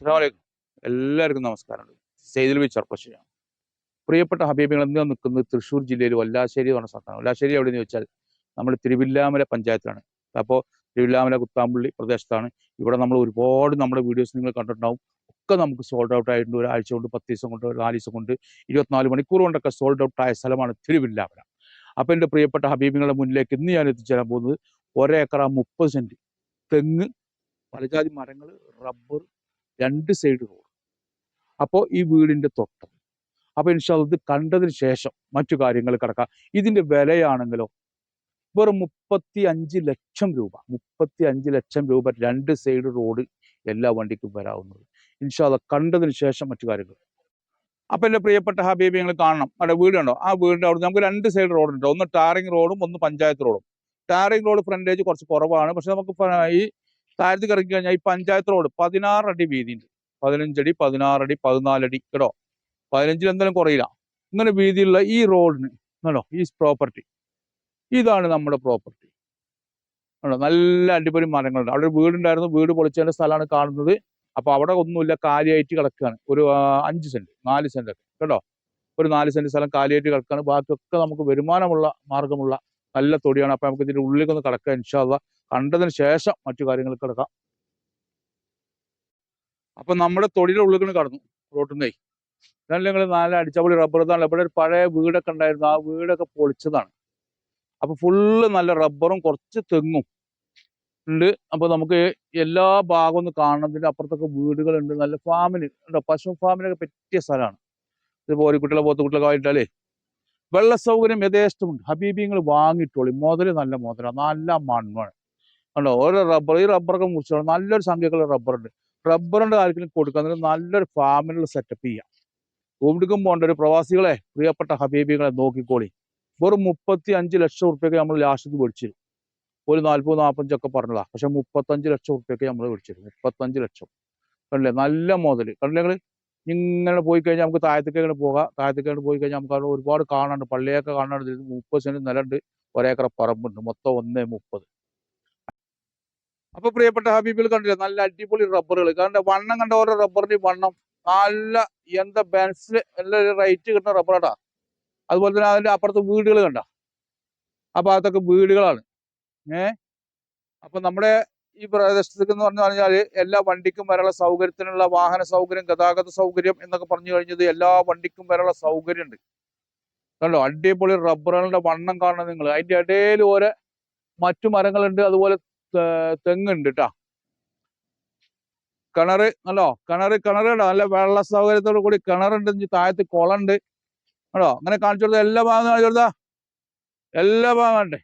അസ്സലാമലൈക്കും. എല്ലാവർക്കും നമസ്കാരം. സെയ്തിൽ ബി ചെറുപ്പശ്ശേരിയാണ് പ്രിയപ്പെട്ട ഹബീബികൾ എന്ന് നിൽക്കുന്നത് തൃശ്ശൂർ ജില്ലയിൽ വല്ലാശ്ശേരി എന്ന് പറഞ്ഞ സ്ഥലത്താണ്. വല്ലാശ്ശേരി എവിടെയെന്ന് ചോദിച്ചാൽ നമ്മൾ തിരുവില്ലാമല പഞ്ചായത്താണ് അപ്പോൾ തിരുവില്ലാമല കുത്താമ്പള്ളി പ്രദേശത്താണ്. ഇവിടെ നമ്മൾ ഒരുപാട് നമ്മുടെ വീഡിയോസ് നിങ്ങൾ കണ്ടിട്ടുണ്ടാവും. ഒക്കെ നമുക്ക് സോൾഡ് ഔട്ട് ആയിട്ടുണ്ട്. ഒരാഴ്ച കൊണ്ട് പത്ത് ദിവസം കൊണ്ട് നാല് ദിവസം കൊണ്ട് ഇരുപത്തിനാല് മണിക്കൂർ കൊണ്ടൊക്കെ സോൾഡ് ഔട്ട് ആയ സ്ഥലമാണ് തിരുവില്ലാമല. അപ്പോൾ എന്റെ പ്രിയപ്പെട്ട ഹബീബിങ്ങളുടെ മുന്നിലേക്ക് ഇന്ന് ഞാൻ എത്തിച്ചേരാൻ പോകുന്നത് ഒരേക്കറ മുപ്പത് സെന്റ് തെങ്ങ് പലജാതി മരങ്ങൾ റബ്ബർ രണ്ട് സൈഡ് റോഡ് അപ്പോൾ ഈ വീടിന്റെ തൊട്ട്. അപ്പോൾ ഇൻഷാൽ ഇത് കണ്ടതിന് ശേഷം മറ്റു കാര്യങ്ങൾ കിടക്കാം. ഇതിന്റെ വിലയാണെങ്കിലോ വെറും മുപ്പത്തി അഞ്ച് ലക്ഷം രൂപ മുപ്പത്തി അഞ്ച് ലക്ഷം രൂപ രണ്ട് സൈഡ് റോഡ് എല്ലാ വണ്ടിക്കും വരാവുന്നത്. ഇൻഷാ ഇൻഷാല്ല കണ്ടതിന് ശേഷം മറ്റു കാര്യങ്ങൾ. അപ്പോൾ എന്റെ പ്രിയപ്പെട്ട ഹബീബി നിങ്ങൾ കാണണം. അവിടെ വീടുണ്ടോ ആ വീടിന്റെ അവിടെ നമുക്ക് രണ്ട് സൈഡ് റോഡ് ഉണ്ട്. ഒന്ന് ടാറിംഗ് റോഡും ഒന്ന് പഞ്ചായത്ത് റോഡും ടാറിംഗ് റോഡ് ഫ്രണ്ടേജ് കുറച്ച് കുറവാണ്. പക്ഷെ നമുക്ക് ഈ താഴത്ത് ഇറങ്ങി കഴിഞ്ഞാൽ ഈ പഞ്ചായത്ത് റോഡ് പതിനാറടി വീതിയുണ്ട്. പതിനഞ്ചടി പതിനാറടി പതിനാലടി കേട്ടോ. പതിനഞ്ചിൽ എന്തായാലും കുറയില്ല. ഇങ്ങനെ വീതിയുള്ള ഈ റോഡിന് കേട്ടോ ഈ പ്രോപ്പർട്ടി ഇതാണ് നമ്മുടെ പ്രോപ്പർട്ടി ആണോ നല്ല അടിപൊളി മരങ്ങളുണ്ട്. അവിടെ ഒരു വീടുണ്ടായിരുന്നു വീട് പൊളിച്ചതിന്റെ സ്ഥലമാണ് കാണുന്നത്. അപ്പോൾ അവിടെ ഒന്നുമില്ല കാലിയായിട്ട് കിടക്കുകയാണ്. ഒരു അഞ്ച് സെന്റ് നാല് സെന്റ് കേട്ടോ. ഒരു നാല് സെന്റ് സ്ഥലം കാലിയായിട്ട് കിടക്കുകയാണ്. ബാക്കിയൊക്കെ നമുക്ക് വരുമാനമുള്ള മാർഗമുള്ള നല്ല തൊടിയാണ്. അപ്പോൾ നമുക്ക് ഇതിന്റെ ഉള്ളിലേക്കൊന്ന് കിടക്കുക ഇൻഷാല്ല കണ്ടതിന് ശേഷം മറ്റു കാര്യങ്ങൾ കിടക്കാം. അപ്പൊ നമ്മുടെ തൊടിയുടെ ഉള്ളിൽ കടന്നു റോട്ടിന്നേ ഇതാണ് നിങ്ങൾ നാല് അടിച്ചപൊളി റബ്ബർ ഇതാണ്. ഇവിടെ ഒരു പഴയ വീടൊക്കെ ഉണ്ടായിരുന്നു. ആ വീടൊക്കെ പൊളിച്ചതാണ്. അപ്പൊ ഫുള്ള് നല്ല റബ്ബറും കുറച്ച് തെങ്ങും ഉണ്ട്. അപ്പൊ നമുക്ക് എല്ലാ ഭാഗവും ഒന്ന് കാണുന്നതിന്റെ അപ്പുറത്തൊക്കെ വീടുകളുണ്ട്. നല്ല ഫാമിന് ഉണ്ടോ പശു ഫാമിനൊക്കെ പറ്റിയ സ്ഥലമാണ്. ഇത് പോരിക്കുട്ടികളെ പോത്തുകുട്ടികളൊക്കെ ആയിട്ടല്ലേ വെള്ള സൗകര്യം യഥേഷ്ടമുണ്ട്. ഹബീബിങ്ങൾ വാങ്ങിയിട്ടോളി. മുതൽ നല്ല മുതലാണ് നല്ല മണ്ണാണ്. കണ്ടോ? ഓരോ റബ്ബർ ഈ റബ്ബറൊക്കെ മുറിച്ചോളാം നല്ലൊരു സംഖ്യക്കുള്ള റബ്ബറുണ്ട് റബ്ബറിന്റെ കാര്യത്തിൽ കൊടുക്കാൻ നല്ലൊരു ഫാമിനുള്ള സെറ്റപ്പ് ചെയ്യാം. എവിടേക്കും പോകേണ്ട ഒരു പ്രവാസികളെ പ്രിയപ്പെട്ട ഹബീബികളെ നോക്കിക്കോളി. വെറും മുപ്പത്തി അഞ്ച് ലക്ഷം ഉറുപ്പ്യൊക്കെ നമ്മൾ ലാസ്റ്റ് മേടിച്ചിരുന്നു. ഒരു നാൽപ്പത് നാൽപ്പഞ്ചൊക്കെ പറഞ്ഞതാ. പക്ഷെ മുപ്പത്തഞ്ച് ലക്ഷം ഉറുപ്പ്യൊക്കെ നമ്മൾ മേടിച്ചിരുന്നു. മുപ്പത്തഞ്ച് ലക്ഷം. കണ്ടില്ലേ? നല്ല മുതൽ കണ്ടില്ലെങ്കിൽ ഇങ്ങനെ പോയി കഴിഞ്ഞാൽ നമുക്ക് താഴത്തേക്ക് ഇങ്ങനെ പോകാം. താഴത്തേക്ക് പോയി കഴിഞ്ഞാൽ നമുക്ക് അവിടെ ഒരുപാട് കാണാനുണ്ട്. പള്ളിയൊക്കെ കാണാനുണ്ട്. ഇത് മുപ്പത് സെന്റ് നിലണ്ട്. ഒരേക്കറ പറമ്പുണ്ട്. മൊത്തം ഒന്നേ മുപ്പത്. അപ്പൊ പ്രിയപ്പെട്ട ഹബീബിൽ കണ്ടില്ലേ? നല്ല അടിപൊളി റബ്ബറുകൾ കാരണം വണ്ണം കണ്ട ഓരോ റബ്ബറിന്റെ വണ്ണം നല്ല എന്താ ബെൻസിൽ നല്ല റൈറ്റ് കിട്ടുന്ന റബ്ബറാട്ടാ അതുപോലെ തന്നെ അതിന്റെ അപ്പുറത്ത് വീടുകൾ കണ്ട? ആ ഭാഗത്തൊക്കെ വീടുകളാണ്. ഏ? അപ്പൊ നമ്മുടെ ഈ പ്രദേശത്തേക്ക് എന്ന് പറഞ്ഞു കഴിഞ്ഞാൽ എല്ലാ വണ്ടിക്കും വരെയുള്ള സൗകര്യത്തിനുള്ള വാഹന സൗകര്യം ഗതാഗത സൗകര്യം എന്നൊക്കെ പറഞ്ഞു കഴിഞ്ഞത് എല്ലാ വണ്ടിക്കും വരെയുള്ള സൗകര്യം ഉണ്ട് കണ്ടോ? അടിപൊളി റബ്ബറുകളുടെ വണ്ണം കാണണം നിങ്ങൾ അതിന്റെ ഇടയിൽ ഓരോ മറ്റു മരങ്ങളുണ്ട്. അതുപോലെ തെങ്ങുണ്ട് കേട്ടാ കിണറ് അല്ലോ കിണറ് കിണറ് കേട്ടോ നല്ല വെള്ള സൗകര്യത്തോടു കൂടി കിണറുണ്ട് താഴത്ത് കുളമുണ്ട് കേട്ടോ അങ്ങനെ കാണിച്ചു കൊടുത്ത എല്ലാ ഭാഗം കാണിച്ചു കൊടുത്താ? എല്ലാ ഭാഗം കണ്ടേ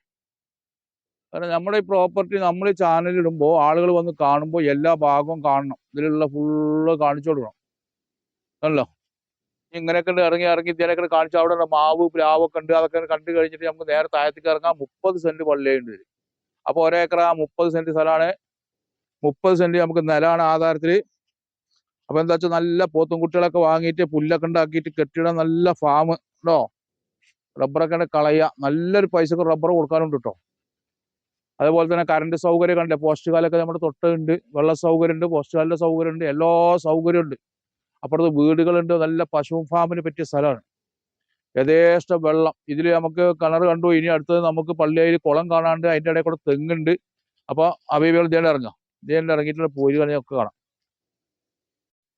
കാരണം നമ്മുടെ ഈ പ്രോപ്പർട്ടി നമ്മൾ ഈ ചാനലിൽ ഇടുമ്പോൾ ആളുകൾ വന്ന് കാണുമ്പോൾ എല്ലാ ഭാഗവും കാണണം. ഇതിലുള്ള ഫുള്ള് കാണിച്ചു കൊടുക്കണം. അല്ലോ ഇങ്ങനെയൊക്കെ ഉണ്ട് ഇറങ്ങി ഇറങ്ങി ഇതിനൊക്കെ കാണിച്ചു. അവിടെ മാവ് പ്ലാവൊക്കെ ഉണ്ട് അതൊക്കെ കണ്ടു കഴിഞ്ഞിട്ട് നമുക്ക് നേരെ താഴത്തേക്ക് ഇറങ്ങാൻ മുപ്പത് സെന്റ് പള്ളിയുണ്ട് ഇതിൽ ഒരേക്കർ മുപ്പത് സെന്റ് സ്ഥലമാണ് മുപ്പത് സെന്റ് നമുക്ക് നിലമാണ് ആധാരത്തിൽ അപ്പോൾ എന്താ വെച്ചാൽ നല്ല പോത്തും കുട്ടികളൊക്കെ വാങ്ങിയിട്ട് പുല്ലൊക്കെ ഉണ്ടാക്കിയിട്ട് കെട്ടിട നല്ല ഫാം കേട്ടോ റബ്ബറൊക്കെ കളയുക. നല്ലൊരു പൈസക്ക് റബ്ബർ കൊടുക്കാനുണ്ട് കേട്ടോ അതുപോലെ തന്നെ കറണ്ട് സൗകര്യം കണ്ടില്ലേ? പോസ്റ്റ് കാലൊക്കെ നമ്മുടെ തൊട്ടുണ്ട് വെള്ള സൗകര്യം ഉണ്ട് പോസ്റ്റ് കാലിന്റെ സൗകര്യം ഉണ്ട് എല്ലാ സൗകര്യം ഉണ്ട്. അപ്പുറത്ത് വീടുകളുണ്ട്. നല്ല പശു ഫാമിന് പറ്റിയ സ്ഥലമാണ്. യഥേഷ്ടം വെള്ളം. ഇതിൽ നമുക്ക് കിണർ കണ്ടു. ഇനി അടുത്തത് നമുക്ക് പള്ളിയിൽ കുളം കാണാണ്ട് അതിന്റെ ഇടയിൽ കൂടെ തെങ്ങുണ്ട്. അപ്പൊ അബീബികൾ ഇതേണ്ട ഇറങ്ങാം ഇതേണ്ട ഇറങ്ങിയിട്ടുള്ള പോയി ഒക്കെ കാണാം.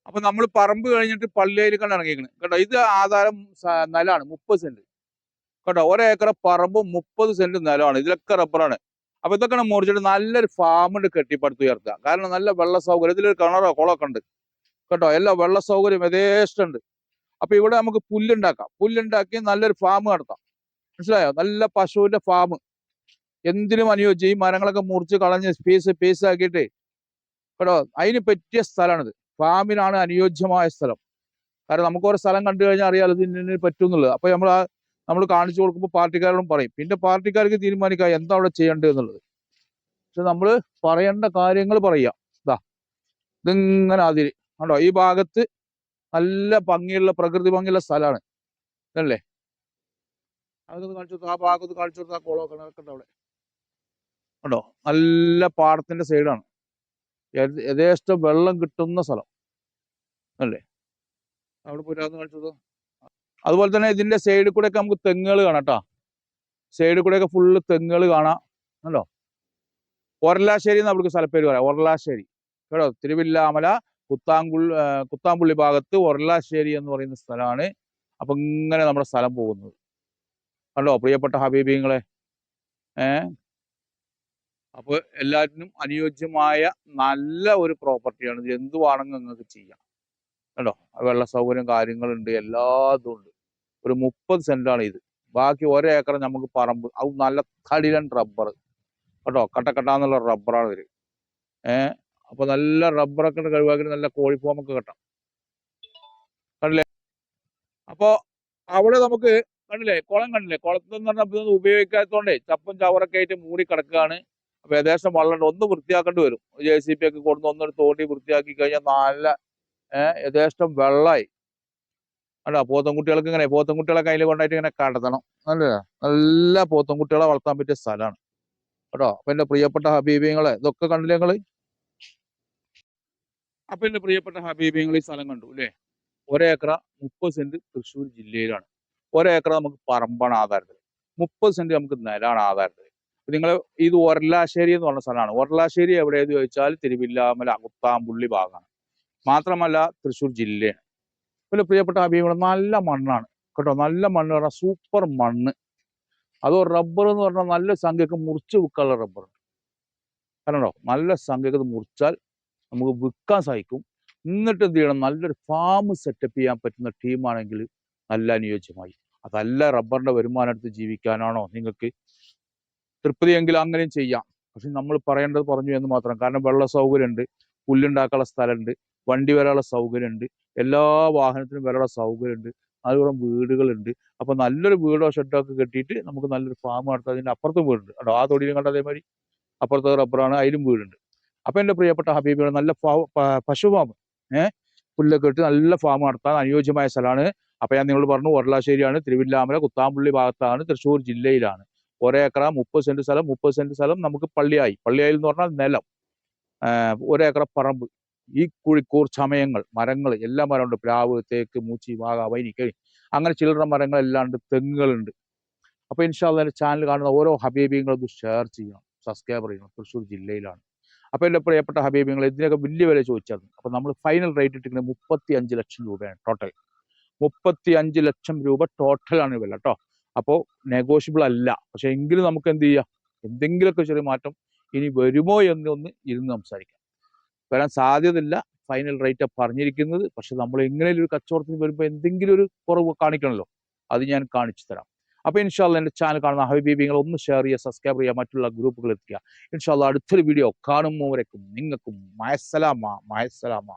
അപ്പൊ നമ്മൾ പറമ്പ് കഴിഞ്ഞിട്ട് പള്ളിയിൽ കണ്ട് ഇറങ്ങിയിരിക്കണം കേട്ടോ ഇത് ആധാരം നിലമാണ് മുപ്പത് സെന്റ്. കേട്ടോ ഒരേക്കറ പറമ്പ് മുപ്പത് സെന്റ് നിലമാണ്. ഇതിലൊക്കെ റബ്ബറാണ് അപ്പൊ ഇതൊക്കെ മുറിച്ചിട്ട് നല്ലൊരു ഫാമുണ്ട് കെട്ടിപ്പടുത്ത് ഉയർത്തുക കാരണം നല്ല വെള്ള സൗകര്യം. ഇതിലൊരു കിണറോ കുളമൊക്കെ ഉണ്ട് കേട്ടോ എല്ലാ വെള്ള സൗകര്യം യഥേഷ്ടമുണ്ട് അപ്പൊ ഇവിടെ നമുക്ക് പുല്ലുണ്ടാക്കാം. പുല്ലുണ്ടാക്കി നല്ലൊരു ഫാം നടത്താം. മനസ്സിലായോ? നല്ല പശുവിന്റെ ഫാം എന്തിനും അനുയോജ്യം. ഈ മരങ്ങളൊക്കെ മുറിച്ച് കളഞ്ഞ് പീസ് പീസ് ആക്കിയിട്ട് കേട്ടോ അതിന് പറ്റിയ സ്ഥലമാണിത്. ഫാമിനാണ് അനുയോജ്യമായ സ്ഥലം. കാരണം നമുക്ക് ഓരോ സ്ഥലം കണ്ടു കഴിഞ്ഞാൽ അറിയാലോ ഇതിന് പറ്റുമെന്നുള്ളത്. അപ്പൊ നമ്മൾ ആ നമ്മൾ കാണിച്ചു കൊടുക്കുമ്പോൾ പാർട്ടിക്കാരോടും പറയും. പിന്നെ പാർട്ടിക്കാർക്ക് തീരുമാനിക്കാം എന്താ അവിടെ ചെയ്യേണ്ടത് എന്നുള്ളത്. പക്ഷെ നമ്മൾ പറയേണ്ട കാര്യങ്ങൾ പറയാം. ഇതാ ഇതിങ്ങനെ അതിര് കണ്ടോ? ഈ ഭാഗത്ത് നല്ല ഭംഗിയുള്ള പ്രകൃതി ഭംഗിയുള്ള സ്ഥലമാണ്. അല്ലേ അതൊക്കെ കാണിച്ചു കൊടുത്തു. ആ ഭാഗത്ത് കാണിച്ചു കൊടുത്ത. ആ കുളമൊക്കെ നടക്കണ്ട അവിടെ? ഉണ്ടോ നല്ല പാടത്തിന്റെ സൈഡാണ്. യഥേഷ്ടം വെള്ളം കിട്ടുന്ന സ്ഥലം. അല്ലേ? അവിടെ പോരാന്ന് കാണിച്ചത് അതുപോലെ തന്നെ ഇതിന്റെ സൈഡിൽ കൂടെ ഒക്കെ നമുക്ക് തെങ്ങുകൾ കാണാം കേട്ടോ. സൈഡിൽ കൂടെ ഒക്കെ ഫുള്ള് തെങ്ങുകൾ കാണാം. കണ്ടോ? ഒരലാശ്ശേരി എന്ന് നമുക്ക് സ്ഥലപ്പേര് പറയാം. ഒരലാശ്ശേരി കേട്ടോ? തിരുവില്ലാമല കുത്താങ്കുൾ കുത്താമ്പുള്ളി ഭാഗത്ത് ഒരലാശ്ശേരി എന്ന് പറയുന്ന സ്ഥലമാണ്. അപ്പൊ ഇങ്ങനെ നമ്മുടെ സ്ഥലം പോകുന്നത്. കണ്ടോ? പ്രിയപ്പെട്ട ഹബീബിങ്ങളെ ഏ? അപ്പൊ എല്ലാറ്റിനും അനുയോജ്യമായ നല്ല ഒരു പ്രോപ്പർട്ടിയാണ്. ഇത് എന്തുവാണെന്ന് നിങ്ങൾക്ക് ചെയ്യാം. കേട്ടോ വെള്ള സൗകര്യം കാര്യങ്ങളുണ്ട് എല്ലാതും ഉണ്ട്. ഒരു മുപ്പത് സെന്റാണ് ഇത്. ബാക്കി ഒരേക്കർ നമുക്ക് പറമ്പ് അത് നല്ല തടിലൻ റബ്ബർ കേട്ടോ കട്ടക്കട്ടാന്നുള്ള റബ്ബറാണ് ഇത് ഏഹ് അപ്പൊ നല്ല റബ്ബറൊക്കെ കഴിവാക്കി നല്ല കോഴിഫോമൊക്കെ കെട്ടാം. കണ്ടില്ലേ? അപ്പോ അവിടെ നമുക്ക് കണ്ടില്ലേ? കുളം കണ്ടില്ലേ? കുളത്തിൽ എന്ന് പറഞ്ഞാൽ ഉപയോഗിക്കാത്തതുകൊണ്ടേ ചപ്പും ചവറൊക്കെ ആയിട്ട് മൂടി കിടക്കുകയാണ്. അപ്പൊ ഏകദേശം വെള്ളം ഒന്ന് വൃത്തിയാക്കേണ്ടി വരും. ജെ സി പി ഒക്കെ കൊടുന്ന് ഒന്നൊരു തോണ്ടി വൃത്തിയാക്കി കഴിഞ്ഞാൽ നല്ല യഥേഷ്ടം വെള്ളമായി അല്ല പോത്തൻകുട്ടികൾക്ക് ഇങ്ങനെ പോത്തൻകുട്ടികളെ കയ്യിൽ കൊണ്ടായിട്ട് ഇങ്ങനെ കടത്തണം. നല്ല പോത്തൻകുട്ടികളെ വളർത്താൻ പറ്റിയ സ്ഥലമാണ്. കേട്ടോ അപ്പൊ എന്റെ പ്രിയപ്പെട്ട ഹബീബിങ്ങളെ ഇതൊക്കെ കണ്ടില്ലേ നിങ്ങൾ? അപ്പൊ എന്റെ പ്രിയപ്പെട്ട ഹബീബിങ്ങൾ ഈ സ്ഥലം കണ്ടു അല്ലേ? ഒരേക്കറ മുപ്പത് സെന്റ് തൃശ്ശൂർ ജില്ലയിലാണ്. ഒരേക്കറ നമുക്ക് പറമ്പാണ് ആധാരത്തിൽ. മുപ്പത് സെന്റ് നമുക്ക് നിലാണ് ആധാരത്തിൽ. നിങ്ങൾ ഇത് ഒരലാശ്ശേരി എന്ന് പറഞ്ഞ സ്ഥലമാണ്. ഒരലാശ്ശേരി എവിടെയെന്ന് ചോദിച്ചാൽ തിരുവില്ലാമല അകുത്താമ്പുള്ളി ഭാഗമാണ്. മാത്രമല്ല തൃശ്ശൂർ ജില്ലയാണ്. പിന്നെ പ്രിയപ്പെട്ട ഹബീബികൾ നല്ല മണ്ണാണ്. കേട്ടോ നല്ല മണ്ണ് പറഞ്ഞാൽ സൂപ്പർ മണ്ണ്. അതോ റബ്ബർ എന്ന് പറഞ്ഞാൽ നല്ല സംഖ്യക്ക് മുറിച്ച് വിൽക്കാനുള്ള റബ്ബർ കണ്ടോ? നല്ല സംഖ്യക്ക് മുറിച്ചാൽ നമുക്ക് വിൽക്കാൻ സാധിക്കും. എന്നിട്ട് എന്ത് ചെയ്യണം? നല്ലൊരു ഫാം സെറ്റപ്പ് ചെയ്യാൻ പറ്റുന്ന ടീമാണെങ്കിൽ നല്ല അനുയോജ്യമായി. അതല്ല റബ്ബറിന്റെ വരുമാനം എടുത്ത് ജീവിക്കാനാണോ നിങ്ങൾക്ക് തൃപ്തിയെങ്കിൽ അങ്ങനെയും ചെയ്യാം. പക്ഷെ നമ്മൾ പറയേണ്ടത് പറഞ്ഞു എന്ന് മാത്രം. കാരണം വെള്ള സൗകര്യമുണ്ട് പുല്ലുണ്ടാക്കാനുള്ള സ്ഥലമുണ്ട് വണ്ടി വരാനുള്ള സൗകര്യമുണ്ട് എല്ലാ വാഹനത്തിനും വരാനുള്ള സൗകര്യമുണ്ട് അതുപോലെ വീടുകളുണ്ട്. അപ്പോൾ നല്ലൊരു വീടോ ഷെഡോ ഒക്കെ കെട്ടിയിട്ട് നമുക്ക് നല്ലൊരു ഫാം നടത്താം അതിന്റെ അപ്പുറത്തും വീടുണ്ട്. ആ തൊടിയിലും കണ്ട അതേമാതിരി? അപ്പുറത്തെ റബ്ബറാണ് അതിലും വീടുണ്ട്. അപ്പൊ എന്റെ പ്രിയപ്പെട്ട ഹബീബികൾ നല്ല പശു ഫാം ഏഹ് പുല്ലൊക്കെ ഇട്ട് നല്ല ഫാം നടത്താൻ അനുയോജ്യമായ സ്ഥലമാണ്. അപ്പൊ ഞാൻ നിങ്ങൾ പറഞ്ഞു ഒരളാശ്ശേരിയാണ് തിരുവില്ലാമല കുത്താമ്പള്ളി ഭാഗത്താണ് തൃശ്ശൂർ ജില്ലയിലാണ്. ഒരേക്കറ മുപ്പത് സെന്റ് സ്ഥലം മുപ്പത് സെന്റ് സ്ഥലം നമുക്ക് പള്ളിയായി. പള്ളിയായി എന്ന് പറഞ്ഞാൽ നിലം. ഒരേക്കറ പറമ്പ്. ഈ കുഴിക്കൂർ ചമയങ്ങൾ മരങ്ങൾ എല്ലാ മരമുണ്ട്. പ്ലാവ് തേക്ക് മൂച്ചി വാഗ വൈനിക്കഴി അങ്ങനെ ചില്ലറ മരങ്ങളെല്ലാം ഉണ്ട് തെങ്ങുകളുണ്ട്. അപ്പൊ ഇൻഷാല്ല എന്റെ ചാനൽ കാണുന്ന ഓരോ ഹബീബിയങ്ങളും ഷെയർ ചെയ്യണം സബ്സ്ക്രൈബ് ചെയ്യണം തൃശ്ശൂർ ജില്ലയിലാണ്. അപ്പൊ എന്റെ പ്രിയപ്പെട്ട ഹബീബിങ്ങൾ ഇതിനൊക്കെ വലിയ വില ചോദിച്ചായിരുന്നു. അപ്പോൾ നമ്മൾ ഫൈനൽ റേറ്റ് ഇട്ടിരിക്കുന്നത് മുപ്പത്തി അഞ്ച് ലക്ഷം രൂപയാണ് ടോട്ടൽ മുപ്പത്തി അഞ്ച് ലക്ഷം രൂപ ടോട്ടലാണ് വില കേട്ടോ അപ്പോൾ നെഗോഷ്യബിൾ അല്ല. പക്ഷേ എങ്കിലും നമുക്ക് എന്ത് ചെയ്യാം? എന്തെങ്കിലുമൊക്കെ ചെറിയ മാറ്റം ഇനി വരുമോ എന്നൊന്ന് ഇരുന്ന് സംസാരിക്കാം. വരാൻ സാധ്യതയില്ല. ഫൈനൽ റേറ്റ് പറഞ്ഞിരിക്കുന്നത്. പക്ഷെ നമ്മൾ എങ്ങനെയും ഒരു കച്ചവടത്തിന് വരുമ്പോൾ എന്തെങ്കിലും ഒരു കുറവ് കാണിക്കണമല്ലോ. അത് ഞാൻ കാണിച്ചു തരാം. അപ്പൊ ഇൻഷാല്ല എന്റെ ചാനൽ കാണുന്ന ഹബീബിങ്ങൾ ഒന്ന് ഷെയർ ചെയ്യുക സബ്സ്ക്രൈബ് ചെയ്യുക മറ്റുള്ള ഗ്രൂപ്പുകൾ എത്തിക്കുക. ഇൻഷാല്ല അടുത്തൊരു വീഡിയോ കാണുമ്പോഴേക്കും നിങ്ങൾക്കും. മയസലാമ മയസലാമ